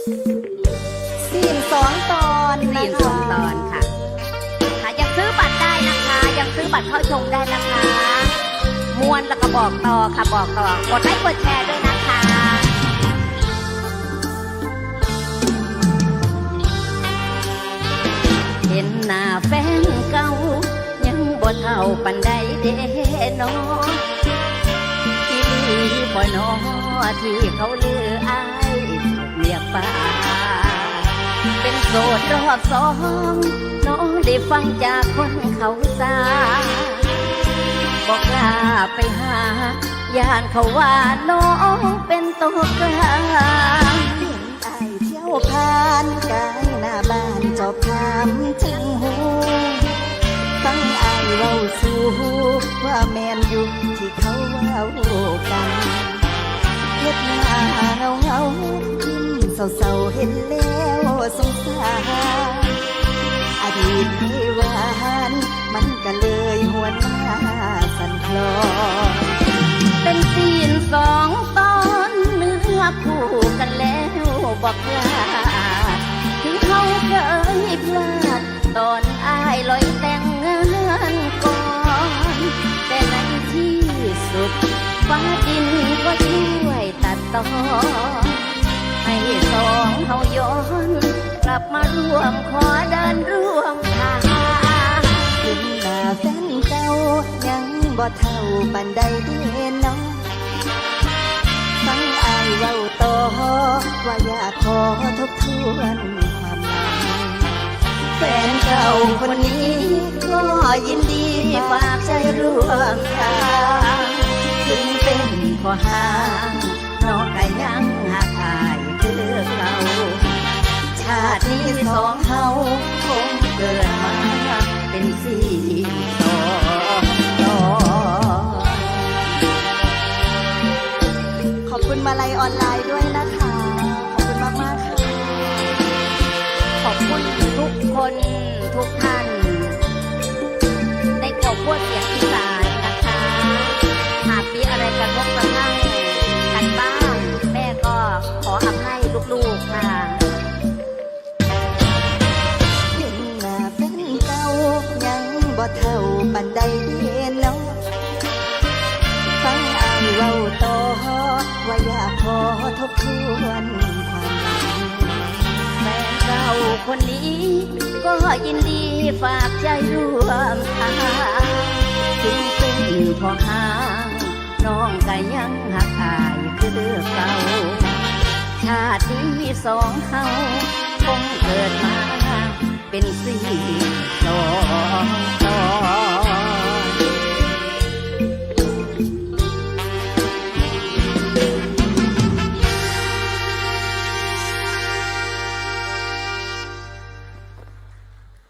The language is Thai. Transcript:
ซีนสองตอนสี่นสองตอนค่ะค่ะยังซื้อบัตรได้นะคะ ยังซื้อบัตรเข้าชมได้นะคะ มวนแล้วก็บอกต่อค่ะบอกต่อกดไลค์กดแชร์ด้วยนะคะ เห็นหน้าแฟนเก่า ยังบ่เท่าปันใดเด้นอที่ลีบ่น้อที่เขาลือ ป่า เป็นโสดรอบสองน้องได้ฟังจากคนเขาสาบอกลาไปหาย่านเขาว่าน้องเป็นตัวกลางไอเที่ยวผ่านกายหน้าบ้านจอบถามถึงหู เศร้าๆเห็นแล้วสงสารอดีตไม่หวานมันก็เลยหวนมาสั่นคลอนเป็นซีนสองตอนเนื้อคู่กันแล้วบอกลาถึงเขาเคยพลาดตอนอายลอยแต่งงานก่อน แต่ในที่สุดฟ้าดินก็ช่วยตัดต่อ ให้สองเขาย้อน กลับมาร่วมขอเดินร่วมทางถึงหน้าแฟนเก่ายังบ่เท่าปันใดเด้น้องฟังอายเว้าต่อว่าอยากขอทบทวนความหลังแฟนเก่าคนนี้ก็ยินดีฝากใจร่วมทางถึงเป็นขอหาง เป็นสี่สองต่อขอบคุณมาลัยออนไลน์ด้วยนะคะ ขอบคุณมากมากๆค่ะ ขอบคุณทุกคนทุกท่านในขอบพูดเสียงอีสานนะคะ หากมีอะไรกระทบกระทั่งกันบ้าง แม่ก็ขออภัยลูกๆค่ะ บ่เท่าปันใดเด้น้องฟังอายเว้าต่อว่าอยากขอทบทวนความหลังแฟนเก่าคนนี้ ก็ยินดีฝากใจร่วมทางถึงเป็นพ่อหางน้องก็ยังหักอายคือเลือก่าชาติที่สองเฮาคงเกิดมา เป็นสี่สองต่อ